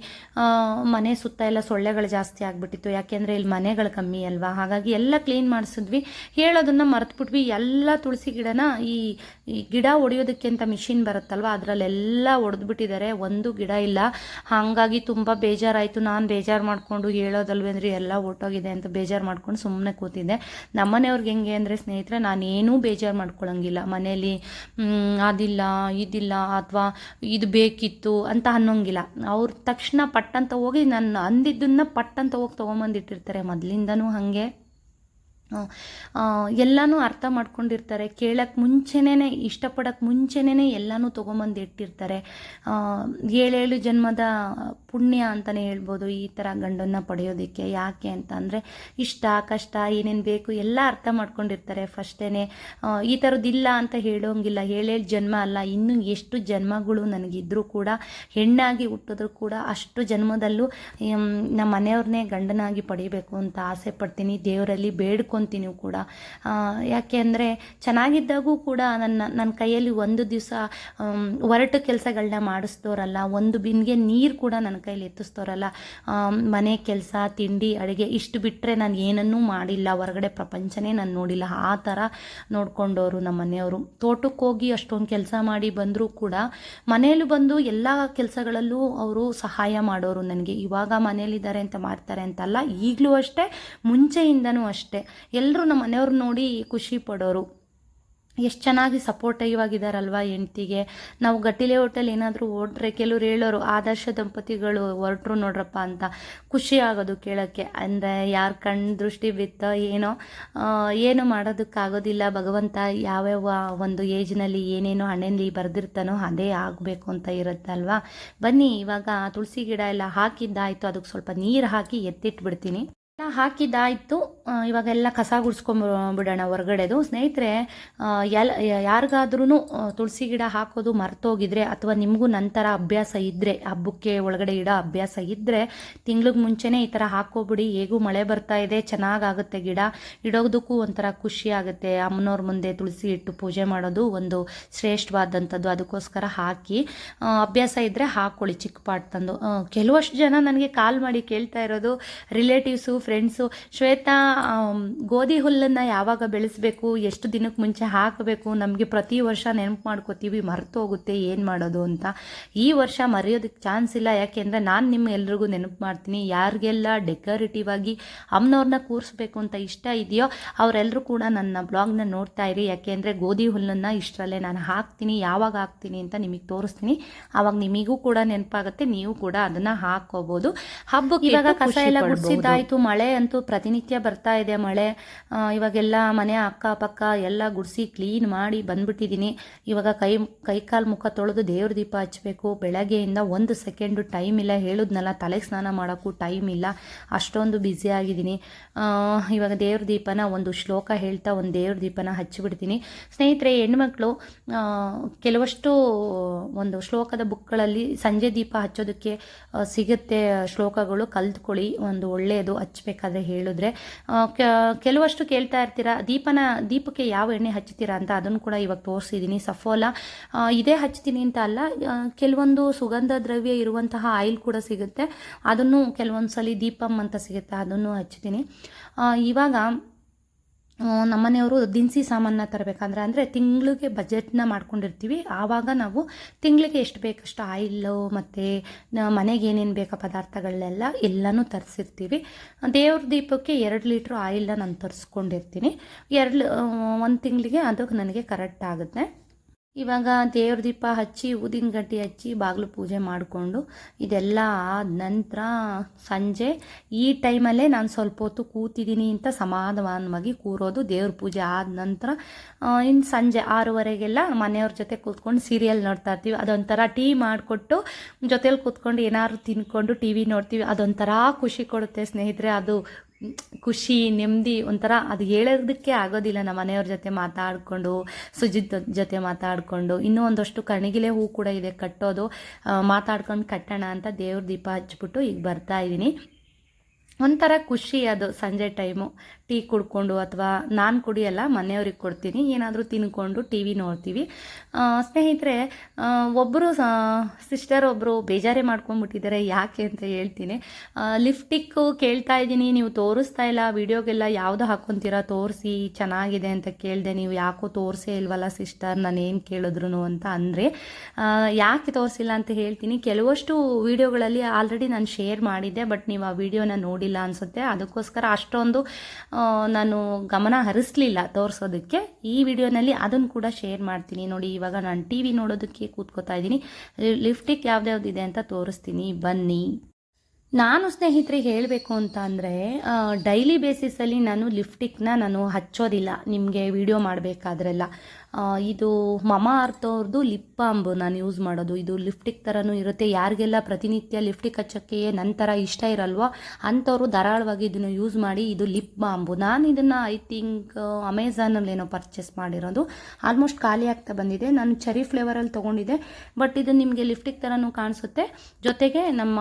ಮನೆ ಸುತ್ತ ಎಲ್ಲ ಸೊಳ್ಳೆಗಳು ಜಾಸ್ತಿ ಆಗಿಬಿಟ್ಟಿತ್ತು. ಯಾಕೆಂದರೆ ಇಲ್ಲಿ ಮನೆಗಳು ಕಮ್ಮಿ ಅಲ್ವಾ? ಹಾಗಾಗಿ ಎಲ್ಲ ಕ್ಲೀನ್ ಮಾಡಿಸಿದ್ವಿ. ಹೇಳೋದನ್ನು ಮರೆತುಬಿಟ್ವಿ. ಎಲ್ಲ ತುಳಸಿ ತುಳಸಿ ಗಿಡನ ಈ ಗಿಡ ಒಡೆಯೋದಕ್ಕೆ ಅಂತ ಮಿಷಿನ್ ಬರುತ್ತಲ್ವ, ಅದರಲ್ಲೆಲ್ಲ ಹೊಡೆದ್ಬಿಟ್ಟಿದ್ದಾರೆ ಒಂದು ಗಿಡ ಇಲ್ಲ. ಹಾಗಾಗಿ ತುಂಬ ಬೇಜಾರಾಯಿತು. ನಾನು ಬೇಜಾರು ಮಾಡಿಕೊಂಡು ಹೇಳೋದಲ್ವೇ ಅಂದರೆ ಎಲ್ಲ ಒಟ್ಟೋಗಿದೆ ಅಂತ ಬೇಜಾರು ಮಾಡ್ಕೊಂಡು ಸುಮ್ಮನೆ ಕೂತಿದ್ದೆ. ನಮ್ಮನೆಯವ್ರಿಗೆ ಹೆಂಗೆ ಅಂದರೆ, ಸ್ನೇಹಿತರೆ, ನಾನೇನೂ ಬೇಜಾರು ಮಾಡ್ಕೊಳಂಗಿಲ್ಲ. ಮನೇಲಿ ಅದಿಲ್ಲ, ಇದಿಲ್ಲ, ಅಥವಾ ಇದು ಬೇಕಿತ್ತು ಅಂತ ಅನ್ನೋಂಗಿಲ್ಲ. ಅವ್ರ ತಕ್ಷಣ ಪಟ್ಟಂತ ಹೋಗಿ ನಾನು ಅಂದಿದ್ದನ್ನ ಪಟ್ಟಂತ ಹೋಗಿ ತೊಗೊಂಬಂದಿಟ್ಟಿರ್ತಾರೆ. ಮೊದಲಿಂದನೂ ಹಾಗೆ. ಎಲ್ಲನೂ ಅರ್ಥ ಮಾಡ್ಕೊಂಡಿರ್ತಾರೆ. ಕೇಳೋಕ್ಕೆ ಮುಂಚೆನೇ ಇಷ್ಟಪಡೋಕ್ಕೆ ಮುಂಚೆನೇ ಎಲ್ಲನೂ ತೊಗೊಂಬಂದು ಇಟ್ಟಿರ್ತಾರೆ. ಏಳು ಏಳೇಳು ಜನ್ಮದ ಪುಣ್ಯ ಅಂತಲೇ ಹೇಳ್ಬೋದು ಈ ಥರ ಗಂಡನ್ನ ಪಡೆಯೋದಕ್ಕೆ. ಯಾಕೆ ಅಂತ ಅಂದರೆ ಇಷ್ಟ, ಕಷ್ಟ, ಏನೇನು ಬೇಕು ಎಲ್ಲ ಅರ್ಥ ಮಾಡ್ಕೊಂಡಿರ್ತಾರೆ. ಫಸ್ಟೇ ಈ ಥರದ್ದಿಲ್ಲ ಅಂತ ಹೇಳೋಂಗಿಲ್ಲ. ಏಳೇಳು ಜನ್ಮ ಅಲ್ಲ, ಇನ್ನೂ ಎಷ್ಟು ಜನ್ಮಗಳು ನನಗಿದ್ರೂ ಕೂಡ, ಹೆಣ್ಣಾಗಿ ಹುಟ್ಟಿದ್ರು ಕೂಡ ಅಷ್ಟು ಜನ್ಮದಲ್ಲೂ ನಮ್ಮ ಮನೆಯವ್ರನ್ನೇ ಗಂಡನಾಗಿ ಪಡಿಬೇಕು ಅಂತ ಆಸೆ ಪಡ್ತೀನಿ. ದೇವರಲ್ಲಿ ಬೇಡ್ಕೊತೀನಿ ಕೂಡ. ಯಾಕೆ ಅಂದರೆ ಚೆನ್ನಾಗಿದ್ದಾಗೂ ಕೂಡ ನನ್ನ ನನ್ನ ಕೈಯಲ್ಲಿ ಒಂದು ದಿವಸ ಹೊರಟು ಕೆಲಸಗಳನ್ನ ಮಾಡಿಸ್ತೋರಲ್ಲ ಒಂದು ಬಿನ್ಗೆ ನೀರು ಕೂಡ ನನ್ನ ಕೈಯಲ್ಲಿ ಎತ್ತಿಸ್ತೋರಲ್ಲ ಮನೆ ಕೆಲಸ, ತಿಂಡಿ, ಅಡುಗೆ ಇಷ್ಟು ಬಿಟ್ಟರೆ ನಾನು ಏನನ್ನೂ ಮಾಡಿಲ್ಲ. ಹೊರಗಡೆ ಪ್ರಪಂಚನೇ ನಾನು ನೋಡಿಲ್ಲ. ಆ ಥರ ನೋಡ್ಕೊಂಡವರು ನಮ್ಮ ಮನೆಯವರು. ತೋಟಕ್ಕೆ ಹೋಗಿ ಅಷ್ಟೊಂದು ಕೆಲಸ ಮಾಡಿ ಬಂದರೂ ಕೂಡ ಮನೆಯಲ್ಲೂ ಬಂದು ಎಲ್ಲ ಕೆಲಸಗಳಲ್ಲೂ ಅವರು ಸಹಾಯ ಮಾಡೋರು ನನಗೆ. ಇವಾಗ ಮನೇಲಿದ್ದಾರೆ ಅಂತ ಮಾಡ್ತಾರೆ ಅಂತಲ್ಲ, ಈಗಲೂ ಅಷ್ಟೇ, ಮುಂಚೆಯಿಂದನೂ ಅಷ್ಟೇ. ಎಲ್ಲರೂ ನಮ್ಮ ಮನೆಯವ್ರು ನೋಡಿ ಖುಷಿ ಪಡೋರು. ಎಷ್ಟು ಚೆನ್ನಾಗಿ ಸಪೋರ್ಟಿವ್ ಆಗಿದ್ದಾರಲ್ವ ಹೆಂಡ್ತಿಗೆ. ನಾವು ಗಟ್ಟಿಲೆ ಹೋಟೆಲ್ ಏನಾದರೂ ಹೋದ್ರೆ ಕೆಲವ್ರು ಹೇಳೋರು, ಆದರ್ಶ ದಂಪತಿಗಳು ಹೊರಟ್ರು ನೋಡ್ರಪ್ಪ ಅಂತ. ಖುಷಿ ಆಗೋದು ಕೇಳೋಕ್ಕೆ. ಅಂದರೆ ಯಾರು ಕಣ್ಣು ದೃಷ್ಟಿ ಬಿತ್ತೋ ಏನೋ ಏನು ಮಾಡೋದಕ್ಕಾಗೋದಿಲ್ಲ. ಭಗವಂತ ಯಾವ್ಯಾವ ಒಂದು ಏಜ್ನಲ್ಲಿ ಏನೇನೋ ಹಣ್ಣಲ್ಲಿ ಬರೆದಿರ್ತಾನೋ ಅದೇ ಆಗಬೇಕು ಅಂತ ಇರುತ್ತಲ್ವಾ? ಬನ್ನಿ, ಇವಾಗ ತುಳಸಿ ಗಿಡ ಎಲ್ಲ ಹಾಕಿದ್ದಾಯಿತು. ಅದಕ್ಕೆ ಸ್ವಲ್ಪ ನೀರು ಹಾಕಿ ಎತ್ತಿಟ್ಬಿಡ್ತೀನಿ. ಹಾಕಿದ್ದಾಯಿತು ಇವಾಗೆಲ್ಲ ಕಸ ಗುಡಿಸ್ಕೊಂಬಿಡೋಣ ಹೊರಗಡೆದು. ಸ್ನೇಹಿತರೆ ಎಲ್ ಯಾರಿಗಾದ್ರೂ ತುಳಸಿ ಗಿಡ ಹಾಕೋದು ಮರ್ತೋಗಿದ್ರೆ ಅಥವಾ ನಿಮಗೂ ನಂತರ ಅಭ್ಯಾಸ ಇದ್ದರೆ ಹಬ್ಬಕ್ಕೆ ಒಳಗಡೆ ಇಡೋ ಅಭ್ಯಾಸ ಇದ್ದರೆ ತಿಂಗ್ಳಿಗೆ ಮುಂಚೆನೇ ಈ ಥರ ಹಾಕೋಬಿಡಿ ಹೇಗೂ ಮಳೆ ಬರ್ತಾ ಇದೆ, ಚೆನ್ನಾಗಾಗುತ್ತೆ ಗಿಡ. ಇಡೋದಕ್ಕೂ ಒಂಥರ ಖುಷಿ ಆಗುತ್ತೆ. ಅಮ್ಮನವ್ರ ಮುಂದೆ ತುಳಸಿ ಇಟ್ಟು ಪೂಜೆ ಮಾಡೋದು ಒಂದು ಶ್ರೇಷ್ಠವಾದಂಥದ್ದು. ಅದಕ್ಕೋಸ್ಕರ ಹಾಕಿ ಅಭ್ಯಾಸ ಇದ್ದರೆ ಹಾಕ್ಕೊಳ್ಳಿ ಚಿಕ್ಕ ಪಾಟ್ ತಂದು ಕೆಲವಷ್ಟು ಜನ ನನಗೆ ಕಾಲ್ ಮಾಡಿ ಕೇಳ್ತಾ ಇರೋದು, ರಿಲೇಟಿವ್ಸು ಫ್ರೆಂಡ್ಸು ಶ್ವೇತಾ ಗೋಧಿ ಹುಲ್ಲನ್ನು ಯಾವಾಗ ಬೆಳೆಸಬೇಕು ಎಷ್ಟು ದಿನಕ್ಕೆ ಮುಂಚೆ ಹಾಕಬೇಕು ನಮಗೆ ಪ್ರತಿ ವರ್ಷ ನೆನಪು ಮಾಡ್ಕೋತೀವಿ ಮರೆತು ಹೋಗುತ್ತೆ ಏನು ಮಾಡೋದು ಅಂತ. ಈ ವರ್ಷ ಮರೆಯೋದಕ್ಕೆ ಚಾನ್ಸ್ ಇಲ್ಲ. ಯಾಕೆಂದರೆ ನಾನು ನಿಮ್ಮ ಎಲ್ರಿಗೂ ನೆನಪು ಮಾಡ್ತೀನಿ ಯಾರಿಗೆಲ್ಲ ಡೆಕೋರೇಟಿವ್ ಆಗಿ ಅಮ್ಮನವ್ರನ್ನ ಕೂರಿಸ್ಬೇಕು ಅಂತ ಇಷ್ಟ ಇದೆಯೋ ಅವರೆಲ್ಲರೂ ಕೂಡ ನನ್ನ ಬ್ಲಾಗ್ನ ನೋಡ್ತಾ ಇರಿ. ಯಾಕೆಂದರೆ ಗೋಧಿ ಹುಲ್ಲನ್ನು ಇಷ್ಟರಲ್ಲೇ ನಾನು ಹಾಕ್ತೀನಿ ಯಾವಾಗ ಹಾಕ್ತೀನಿ ಅಂತ ನಿಮಗೆ ತೋರಿಸ್ತೀನಿ. ಆವಾಗ ನಿಮಗೂ ಕೂಡ ನೆನಪಾಗುತ್ತೆ ನೀವು ಕೂಡ ಅದನ್ನು ಹಾಕೋಬೋದು ಹಬ್ಬಕ್ಕೆ ಇವಾಗ ಕಸ ಎಲ್ಲ ಗುಡಿಸಿದ್ದಾಯಿತು ಮಳೆ ಅಂತೂ ಪ್ರತಿನಿತ್ಯ ಬರ್ತಾ ಇದೆ ಮಳೆ. ಇವಾಗೆಲ್ಲ ಮನೆ ಅಕ್ಕಪಕ್ಕ ಎಲ್ಲ ಗುಡಿಸಿ ಕ್ಲೀನ್ ಮಾಡಿ ಬಂದ್ಬಿಟ್ಟಿದ್ದೀನಿ ಇವಾಗ ಕೈ ಕೈ ಕಾಲು ಮುಖ ತೊಳೆದು ದೇವ್ರ ದೀಪ ಹಚ್ಚಬೇಕು ಬೆಳಗ್ಗೆಯಿಂದ ಒಂದು ಸೆಕೆಂಡು ಟೈಮ್ ಇಲ್ಲ. ಹೇಳಿದ್ನಲ್ಲ ತಲೆಗೆ ಸ್ನಾನ ಮಾಡೋಕ್ಕೂ ಟೈಮ್ ಇಲ್ಲ. ಅಷ್ಟೊಂದು ಬ್ಯುಸಿ ಆಗಿದ್ದೀನಿ. ಇವಾಗ ದೇವ್ರ ದೀಪನ ಒಂದು ಶ್ಲೋಕ ಹೇಳ್ತಾ ಒಂದು ದೇವ್ರ ದೀಪನ ಹಚ್ಚಿಬಿಡ್ತೀನಿ. ಸ್ನೇಹಿತರೆ, ಹೆಣ್ಮಕ್ಳು ಕೆಲವಷ್ಟು ಒಂದು ಶ್ಲೋಕದ ಬುಕ್ಗಳಲ್ಲಿ ಸಂಜೆ ದೀಪ ಹಚ್ಚೋದಕ್ಕೆ ಸಿಗುತ್ತೆ ಶ್ಲೋಕಗಳು. ಕಲ್ತ್ಕೊಳ್ಳಿ. ಒಂದು ಒಳ್ಳೆಯದು. ಹಚ್ಬೇಕಾದ್ರೆ ಹೇಳಿದ್ರೆ ಕೆಲವಷ್ಟು ಕೇಳ್ತಾ ಇರ್ತೀರಾ, ದೀಪನ, ದೀಪಕ್ಕೆ ಯಾವ ಎಣ್ಣೆ ಹಚ್ಚುತ್ತೀರಾ ಅಂತ ಅದನ್ನು ಕೂಡ ಇವಾಗ ತೋರಿಸಿದ್ದೀನಿ. ಸಫೋಲ ಇದೇ ಹಚ್ತೀನಿ ಅಂತ ಅಲ್ಲ ಕೆಲವೊಂದು ಸುಗಂಧ ದ್ರವ್ಯ ಇರುವಂತಹ ಆಯಿಲ್ ಕೂಡ ಸಿಗುತ್ತೆ. ಅದನ್ನು ಕೆಲವೊಂದು ಸಲ ದೀಪಂ ಅಂತ ಸಿಗುತ್ತೆ, ಅದನ್ನು ಹಚ್ತೀನಿ ಇವಾಗ ನಮ್ಮನೆಯವರು ದಿನಸಿ ಸಾಮಾನ ತರಬೇಕಂದ್ರೆ, ಅಂದರೆ ತಿಂಗಳಿಗೆ ಬಜೆಟ್ನ ಮಾಡ್ಕೊಂಡಿರ್ತೀವಿ. ಆವಾಗ ನಾವು ತಿಂಗಳಿಗೆ ಎಷ್ಟು ಬೇಕಷ್ಟು ಆಯಿಲ್ಲು ಮತ್ತು ಮನೆಗೆ ಏನೇನು ಬೇಕೋ ಪದಾರ್ಥಗಳನ್ನೆಲ್ಲ ಎಲ್ಲನೂ ತರಿಸಿರ್ತೀವಿ. ದೇವ್ರ ದೀಪಕ್ಕೆ ಎರಡು ಲೀಟ್ರ್ ಆಯಿಲ್ನ ನಾನು ತರಿಸ್ಕೊಂಡಿರ್ತೀನಿ. ಎರಡು ಒಂದು ತಿಂಗಳಿಗೆ ಅದು ನನಗೆ ಕರೆಕ್ಟ್ ಆಗುತ್ತೆ. ಇವಾಗ ದೇವ್ರ ದೀಪ ಹಚ್ಚಿ, ಊದಿನ ಗಡ್ಡಿ ಹಚ್ಚಿ, ಬಾಗಿಲು ಪೂಜೆ ಮಾಡಿಕೊಂಡು ಇದೆಲ್ಲ ಆದ ನಂತರ ಸಂಜೆ ಈ ಟೈಮಲ್ಲೇ ನಾನು ಸ್ವಲ್ಪ ಹೊತ್ತು ಕೂತಿದ್ದೀನಿ ಅಂತ ಸಮಾಧಾನವಾಗಿ ಕೂರೋದು ದೇವ್ರ ಪೂಜೆ ಆದ ನಂತರ. ಇನ್ನು ಸಂಜೆ ಆರೂವರೆಗೆಲ್ಲ ಮನೆಯವ್ರ ಜೊತೆ ಕೂತ್ಕೊಂಡು ಸೀರಿಯಲ್ ನೋಡ್ತಾ ಇರ್ತೀವಿ. ಅದೊಂಥರ ಟೀ ಮಾಡಿಕೊಟ್ಟು ಜೊತೇಲಿ ಕೂತ್ಕೊಂಡು ಏನಾದ್ರು ತಿನ್ಕೊಂಡು ಟಿ ವಿ ನೋಡ್ತೀವಿ. ಅದೊಂಥರ ಖುಷಿ ಕೊಡುತ್ತೆ ಸ್ನೇಹಿತರೆ. ಅದು ಖುಷಿ, ನೆಮ್ಮದಿ ಒಂಥರ ಅದು ಹೇಳೋದಕ್ಕೆ ಆಗೋದಿಲ್ಲ. ನಮ್ಮ ಮನೆಯವ್ರ ಜೊತೆ ಮಾತಾಡಿಕೊಂಡು, ಸುಜಿತ್ ಜೊತೆ ಮಾತಾಡಿಕೊಂಡು, ಇನ್ನೂ ಒಂದಷ್ಟು ಕಣಗಿಲೆ ಹೂ ಕೂಡ ಇದೆ ಕಟ್ಟೋದು. ಮಾತಾಡ್ಕೊಂಡು ಕಟ್ಟೋಣ ಅಂತ ದೇವ್ರ ದೀಪ ಹಚ್ಬಿಟ್ಟು ಈಗ ಬರ್ತಾ ಇದ್ದೀನಿ ಒಂಥರ ಖುಷಿ ಅದು ಸಂಜೆ ಟೈಮು. ಟೀ ಕುಡ್ಕೊಂಡು ಅಥವಾ ನಾನು ಕುಡಿಯಲ್ಲ, ಮನೆಯವ್ರಿಗೆ ಕೊಡ್ತೀನಿ. ಏನಾದರೂ ತಿನ್ಕೊಂಡು ಟಿ ವಿ ನೋಡ್ತೀವಿ. ಸ್ನೇಹಿತರೆ ಒಬ್ಬರು ಸಿಸ್ಟರ್ ಒಬ್ಬರು ಬೇಜಾರೇ ಮಾಡ್ಕೊಂಡ್ಬಿಟ್ಟಿದ್ದಾರೆ. ಯಾಕೆ ಅಂತ ಹೇಳ್ತೀನಿ. ಲಿಫ್ಟಿಕ್ಕು ಕೇಳ್ತಾ ಇದ್ದೀನಿ. ನೀವು ತೋರಿಸ್ತಾ ಇಲ್ಲ, ವಿಡಿಯೋಗೆಲ್ಲ ಯಾವುದು ಹಾಕ್ಕೊತೀರಾ ತೋರಿಸಿ ಚೆನ್ನಾಗಿದೆ ಅಂತ ಕೇಳಿದೆ. ನೀವು ಯಾಕೋ ತೋರಿಸೇ ಇಲ್ವಲ್ಲ ಸಿಸ್ಟರ್ ನಾನು ಏನು ಕೇಳಿದ್ರು ಅಂತ ಅಂದರೆ ಯಾಕೆ ತೋರಿಸಿಲ್ಲ ಅಂತ ಹೇಳ್ತೀನಿ. ಕೆಲವಷ್ಟು ವಿಡಿಯೋಗಳಲ್ಲಿ ಆಲ್ರೆಡಿ ನಾನು ಶೇರ್ ಮಾಡಿದ್ದೆ, ಬಟ್ ನೀವು ಆ ವಿಡಿಯೋನ ನೋಡಿಲ್ಲ ಅನಿಸುತ್ತೆ. ಅದಕ್ಕೋಸ್ಕರ ಅಷ್ಟೊಂದು ನಾನು ಗಮನ ಹರಿಸ್ಲಿಲ್ಲ ತೋರಿಸೋದಕ್ಕೆ. ಈ ವಿಡಿಯೋನಲ್ಲಿ ಅದನ್ನು ಕೂಡ ಶೇರ್ ಮಾಡ್ತೀನಿ. ನೋಡಿ, ಇವಾಗ ನಾನು ಟಿ ವಿ ನೋಡೋದಕ್ಕೆ ಕೂತ್ಕೋತಾ ಇದ್ದೀನಿ. ಲಿಫ್ಟಿಕ್ ಯಾವ್ದ್ಯಾವ್ದಿದೆ ಅಂತ ತೋರಿಸ್ತೀನಿ. ಬನ್ನಿ. ನಾನು ಸ್ನೇಹಿತರಿಗೆ ಹೇಳಬೇಕು ಅಂತ ಅಂದರೆ ಡೈಲಿ ಬೇಸಿಸಲ್ಲಿ ನಾನು ಲಿಫ್ಟಿಕ್ನ ನಾನು ಹಚ್ಚೋದಿಲ್ಲ. ನಿಮಗೆ ವಿಡಿಯೋ ಮಾಡಬೇಕಾದ್ರೆಲ್ಲ. ಇದು ಮಮಾ ಅರ್ಥವ್ರದ್ದು ಲಿಪ್ ಬಾಂಬ್ ನಾನು ಯೂಸ್ ಮಾಡೋದು. ಇದು ಲಿಫ್ಟಿಕ್ ಥರನೂ ಇರುತ್ತೆ. ಯಾರಿಗೆಲ್ಲ ಪ್ರತಿನಿತ್ಯ ಲಿಫ್ಟಿಕ್ ಹಚ್ಚೋಕ್ಕೆ ನನ್ನ ಥರ ಇಷ್ಟ ಇರಲ್ವೋ, ಅಂಥವ್ರು ಧಾರಾಳವಾಗಿ ಇದನ್ನು ಯೂಸ್ ಮಾಡಿ ಇದು ಲಿಪ್ ಬಾಂಬು ನಾನು ಇದನ್ನು ಐ ಥಿಂಕ್ ಅಮೆಝಾನಲ್ಲಿ ಏನೋ ಪರ್ಚೇಸ್ ಮಾಡಿರೋದು. ಆಲ್ಮೋಸ್ಟ್ ಖಾಲಿ ಆಗ್ತಾ ಬಂದಿದೆ. ನಾನು ಚೆರಿ ಫ್ಲೇವರಲ್ಲಿ ತೊಗೊಂಡಿದ್ದೆ. ಬಟ್ ಇದು ನಿಮಗೆ ಲಿಫ್ಟಿಕ್ ಥರನೂ ಕಾಣಿಸುತ್ತೆ. ಜೊತೆಗೆ ನಮ್ಮ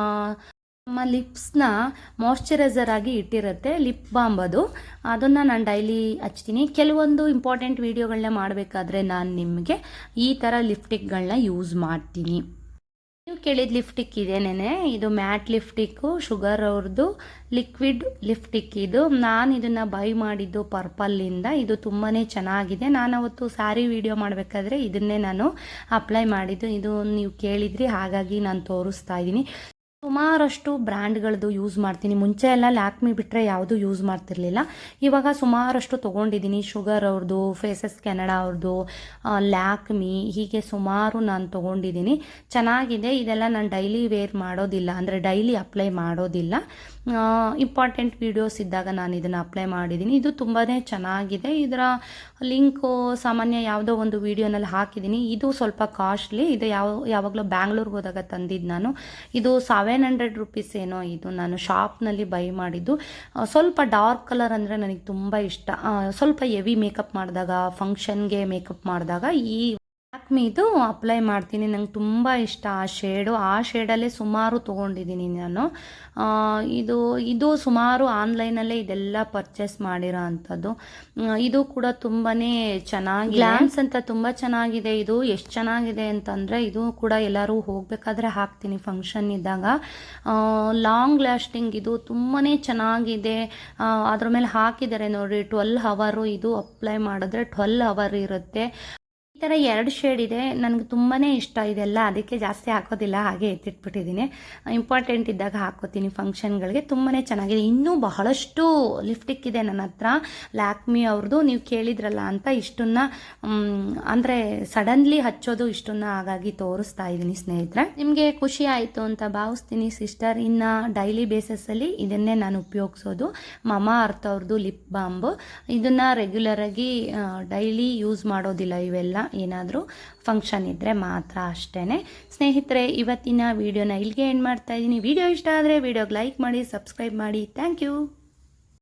ನಮ್ಮ ಲಿಪ್ಸ್ನ ಮಾಯಶ್ಚರೈಸರ್ ಆಗಿ ಇಟ್ಟಿರುತ್ತೆ ಲಿಪ್ ಬಾಂಬ್ ಅದು. ಅದನ್ನು ನಾನು ಡೈಲಿ ಹಚ್ತೀನಿ. ಕೆಲವೊಂದು ಇಂಪಾರ್ಟೆಂಟ್ ವೀಡಿಯೋಗಳನ್ನ ಮಾಡಬೇಕಾದ್ರೆ ನಾನು ನಿಮಗೆ ಈ ಥರ ಲಿಫ್ಟಿಕ್ಗಳನ್ನ ಯೂಸ್ ಮಾಡ್ತೀನಿ. ನೀವು ಕೇಳಿದ ಲಿಫ್ಟಿಕ್ ಇದೇನೇನೆ? ಇದು ಮ್ಯಾಟ್ ಲಿಫ್ಟಿಕ್ಕು ಶುಗರ್ ಅವ್ರದ್ದು ಲಿಕ್ವಿಡ್ ಲಿಫ್ಟಿಕ್ ಇದು. ನಾನು ಇದನ್ನು ಬೈ ಮಾಡಿದ್ದು ಪರ್ಪಲ್ಲಿಂದ ಇದು. ತುಂಬಾ ಚೆನ್ನಾಗಿದೆ. ನಾನು ಅವತ್ತು ಸ್ಯಾರಿ ವಿಡಿಯೋ ಮಾಡಬೇಕಾದ್ರೆ ಇದನ್ನೇ ನಾನು ಅಪ್ಲೈ ಮಾಡಿದ್ದು. ಇದು ನೀವು ಕೇಳಿದ್ರಿ, ಹಾಗಾಗಿ ನಾನು ತೋರಿಸ್ತಾ ಇದ್ದೀನಿ. ಸುಮಾರಷ್ಟು ಬ್ರ್ಯಾಂಡ್ಗಳದ್ದು ಯೂಸ್ ಮಾಡ್ತೀನಿ. ಮುಂಚೆ ಎಲ್ಲ ಲ್ಯಾಕ್ಮಿ ಬಿಟ್ಟರೆ ಯಾವುದೂ ಯೂಸ್ ಮಾಡ್ತಿರ್ಲಿಲ್ಲ. ಇವಾಗ ಸುಮಾರಷ್ಟು ತೊಗೊಂಡಿದ್ದೀನಿ. ಶುಗರ್ ಅವ್ರದ್ದು ಫೇಸಸ್ ಕೆನಡಾ ಅವ್ರದ್ದು ಲ್ಯಾಕ್ಮಿ ಹೀಗೆ ಸುಮಾರು ನಾನು ತೊಗೊಂಡಿದ್ದೀನಿ. ಚೆನ್ನಾಗಿದೆ. ಇದೆಲ್ಲ ನಾನು ಡೈಲಿ ವೇರ್ ಮಾಡೋದಿಲ್ಲ. ಅಂದರೆ ಡೈಲಿ ಅಪ್ಲೈ ಮಾಡೋದಿಲ್ಲ. ಇಂಪಾರ್ಟೆಂಟ್ ವೀಡಿಯೋಸ್ ಇದ್ದಾಗ ನಾನು ಇದನ್ನು ಅಪ್ಲೈ ಮಾಡಿದ್ದೀನಿ. ಇದು ತುಂಬಾ ಚೆನ್ನಾಗಿದೆ. ಇದರ ಲಿಂಕು ಸಾಮಾನ್ಯ ಯಾವುದೋ ಒಂದು ವೀಡಿಯೋನಲ್ಲಿ ಹಾಕಿದ್ದೀನಿ. ಇದು ಸ್ವಲ್ಪ ಕಾಸ್ಟ್ಲಿ ಇದು ಯಾವ, ಯಾವಾಗಲೂ ಬ್ಯಾಂಗ್ಳೂರ್ಗೆ ಹೋದಾಗ ತಂದಿದ್ದು ನಾನು. ಇದು ಸೆವೆನ್ ಹಂಡ್ರೆಡ್ ರುಪೀಸ್ ಏನೋ ಇದು. ನಾನು ಶಾಪ್ನಲ್ಲಿ ಬೈ ಮಾಡಿದ್ದು. ಸ್ವಲ್ಪ ಡಾರ್ಕ್ ಕಲರ್ ಅಂದರೆ ನನಗೆ ತುಂಬ ಇಷ್ಟ. ಸ್ವಲ್ಪ ಹೆವಿ ಮೇಕಪ್ ಮಾಡಿದಾಗ ಫಂಕ್ಷನ್ಗೆ ಮೇಕಪ್ ಮಾಡಿದಾಗ ಈ ಲ್ಯಾಕ್ಮಿದು ಅಪ್ಲೈ ಮಾಡ್ತೀನಿ. ನಂಗೆ ತುಂಬ ಇಷ್ಟ ಆ ಶೇಡು ಆ ಶೇಡಲ್ಲೇ ಸುಮಾರು ತೊಗೊಂಡಿದ್ದೀನಿ ನಾನು. ಇದು ಇದು ಸುಮಾರು ಆನ್ಲೈನಲ್ಲೇ ಇದೆಲ್ಲ ಪರ್ಚೇಸ್ ಮಾಡಿರೋ ಅಂಥದ್ದು. ಇದು ಕೂಡ ತುಂಬಾ ಚೆನ್ನಾಗಿ ಗ್ಲಾನ್ಸ್ ಅಂತ ತುಂಬ ಚೆನ್ನಾಗಿದೆ ಇದು. ಎಷ್ಟು ಚೆನ್ನಾಗಿದೆ ಅಂತಂದರೆ ಇದು ಕೂಡ ಎಲ್ಲರೂ ಹೋಗಬೇಕಾದ್ರೆ ಹಾಕ್ತೀನಿ ಫಂಕ್ಷನ್ ಇದ್ದಾಗ. ಲಾಂಗ್ ಲಾಸ್ಟಿಂಗ್ ಇದು ತುಂಬಾ ಚೆನ್ನಾಗಿದೆ. ಅದ್ರ ಮೇಲೆ ಹಾಕಿದ್ದಾರೆ ನೋಡಿ ಟ್ವೆಲ್ ಹವರು ಇದು ಅಪ್ಲೈ ಮಾಡಿದ್ರೆ ಟ್ವೆಲ್ ಅವರ್ ಇರುತ್ತೆ. ಥರ ಎರಡು ಶೇಡ್ ಇದೆ. ನನಗೆ ತುಂಬಾ ಇಷ್ಟ ಇದೆಲ್ಲ. ಅದಕ್ಕೆ ಜಾಸ್ತಿ ಹಾಕೋದಿಲ್ಲ. ಹಾಗೆ ಎತ್ತಿಟ್ಬಿಟ್ಟಿದ್ದೀನಿ. ಇಂಪಾರ್ಟೆಂಟ್ ಇದ್ದಾಗ ಹಾಕೋತೀನಿ ಫಂಕ್ಷನ್ಗಳಿಗೆ ತುಂಬಾ ಚೆನ್ನಾಗಿದೆ. ಇನ್ನೂ ಬಹಳಷ್ಟು ಲಿಫ್ಟಿಕ್ ಇದೆ ನನ್ನ ಹತ್ರ. ಲ್ಯಾಕ್ಮಿ ಅವ್ರದ್ದು. ನೀವು ಕೇಳಿದ್ರಲ್ಲ ಅಂತ ಇಷ್ಟನ್ನ ಅಂದರೆ ಸಡನ್ಲಿ ಹಚ್ಚೋದು ಇಷ್ಟನ್ನ ಹಾಗಾಗಿ ತೋರಿಸ್ತಾ ಇದ್ದೀನಿ ಸ್ನೇಹಿತರೆ. ನಿಮಗೆ ಖುಷಿ ಆಯಿತು ಅಂತ ಭಾವಿಸ್ತೀನಿ ಸಿಸ್ಟರ್ ಇನ್ನು ಡೈಲಿ ಬೇಸಸ್ಸಲ್ಲಿ ಇದನ್ನೇ ನಾನು ಉಪಯೋಗಿಸೋದು. ಮಮ ಅರ್ಥ ಅವ್ರದ್ದು ಲಿಪ್ ಬಾಂಬು ಇದನ್ನು ರೆಗ್ಯುಲರಾಗಿ ಡೈಲಿ ಯೂಸ್ ಮಾಡೋದಿಲ್ಲ ಇವೆಲ್ಲ. ಏನಾದರೂ ಫಂಕ್ಷನ್ ಇದ್ದರೆ ಮಾತ್ರ ಅಷ್ಟೇ ಸ್ನೇಹಿತರೆ, ಇವತ್ತಿನ ವೀಡಿಯೋನ ಇಲ್ಲಿಗೆ ಏನು ಮಾಡ್ತಾ ಇದ್ದೀನಿ. ವಿಡಿಯೋ ಇಷ್ಟ ಆದರೆ ವೀಡಿಯೋಗೆ ಲೈಕ್ ಮಾಡಿ ಸಬ್ಸ್ಕ್ರೈಬ್ ಮಾಡಿ. Thank you